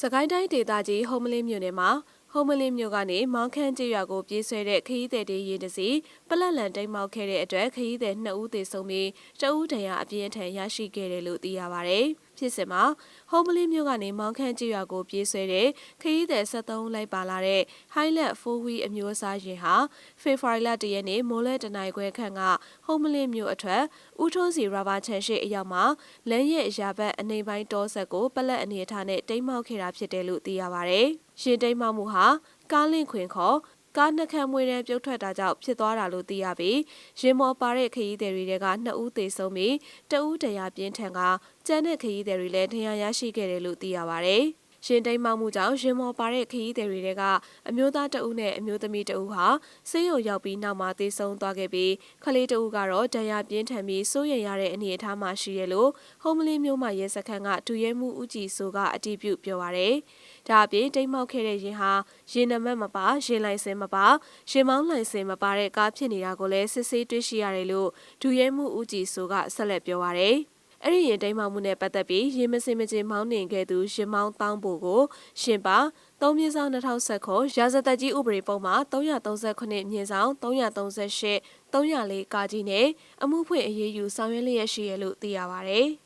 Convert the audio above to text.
စကိုင်းတိုင်းဒေသကြီးဟုံးမလင်းမြို့နယ်မှာဟုံးမလင်းမြို့ကနေမောင်းခမ်းကျေးရွာကိုပြေးဆွဲတဲ့ခရီးသည်တေးရင်တစီပလက်လန်တိမ်မောက်ခဲ့တဲ့အတွက်ခရီးသည်2ဦးသေဆုံးပြီးတဦးဒဏ်ရာအပြင်းထန်ရရှိခဲ့တယ်လို့သိရပါဗျ။ ဖြစ်စဉ်မှာဟုံးမလင်းမြို့ကနေမောင်းခမ်းကျေးရွာကိုပြေးဆွဲတဲ့ခရီးသည်73လိုက်ပါလာတဲ့ Highland 4-wheel အမျိုးအစားယာဉ်ဟာဖေဖော်ဝါရီလ1ရက်နေ့မိုးလဲတနိုင်ခွဲခန့်ကဟုံးမလင်းမြို့အထက်ဦးထုံးစီရာဘာချန်ရှိအရောက်မှာလမ်းရဲ့ရာဘက်အနေပိုင်းတောဆက်ကိုပလက်အနေထားနဲ့တိမ်မောက်ခဲ့တာဖြစ်တယ်လို့သိရပါဗျ။ရှင်တိမ်မောက်မှုဟာကားလင့်ခွင်ခေါ် ကားနှက်ခမ်းမွေးတဲ့ပြုတ်ထွက်တာကြောင့်ဖြစ်သွားတာလို့သိရပြီးရင်မော်ပါတဲ့ခရီးသည်တွေက2ဦးသေဆုံးပြီးတဦးတရားပြင်းထန်ကကျန်တဲ့ခရီးသည်တွေလည်းဒဏ်ရာရရှိခဲ့တယ်လို့သိရပါဗျ။ ရှင်တိမ်မောက်မှုကြောင့်ရင်မော်ပါတဲ့ခရီးသည်တွေကအမျိုးသားတဦးနဲ့အမျိုးသမီးတဦးဟာဆေးရုံရောက်ပြီးနောက်မှာသေဆုံးသွားခဲ့ပြီးခလေးတဦးကတော့ဒဏ်ရာပြင်းထန်ပြီးစိုးရိမ်ရတဲ့အနေအထားမှာရှိရလို့ဟုံးမလင်းမျိုးမှရဲစခန်းကဒူရဲမှုဦးကြည်ဆိုကအတည်ပြုပြောပါရယ်။ဒါအပြင်တိမ်မောက်ခဲ့တဲ့ရင်ဟာရင်နံပါတ်မပါရင်လိုင်စင်မပါရင်မောင်းလိုင်စင်မပါတဲ့ကားဖြစ်နေတာကိုလည်းစစ်ဆေးတွေ့ရှိရတယ်လို့ဒူရဲမှုဦးကြည်ဆိုကဆက်လက်ပြောပါရယ်။ အဲ့ဒီရင်တိမ်မောင်မှုနဲ့ပတ်သက်ပြီးရင်မစင်မကျင်မောင်းနှင်ခဲ့သူရင်မောင်းတောင်းဖို့ကိုရှင်ပါ3မြင်းဆောင်2019ခုရာဇသက်ကြီးဥပဒေပုံမှာ339မြင်းဆောင်338 304ကာကြီးနဲ့အမှုဖွင့်အရေးယူဆောင်ရွက်လျက်ရှိရလို့သိရပါဗျ။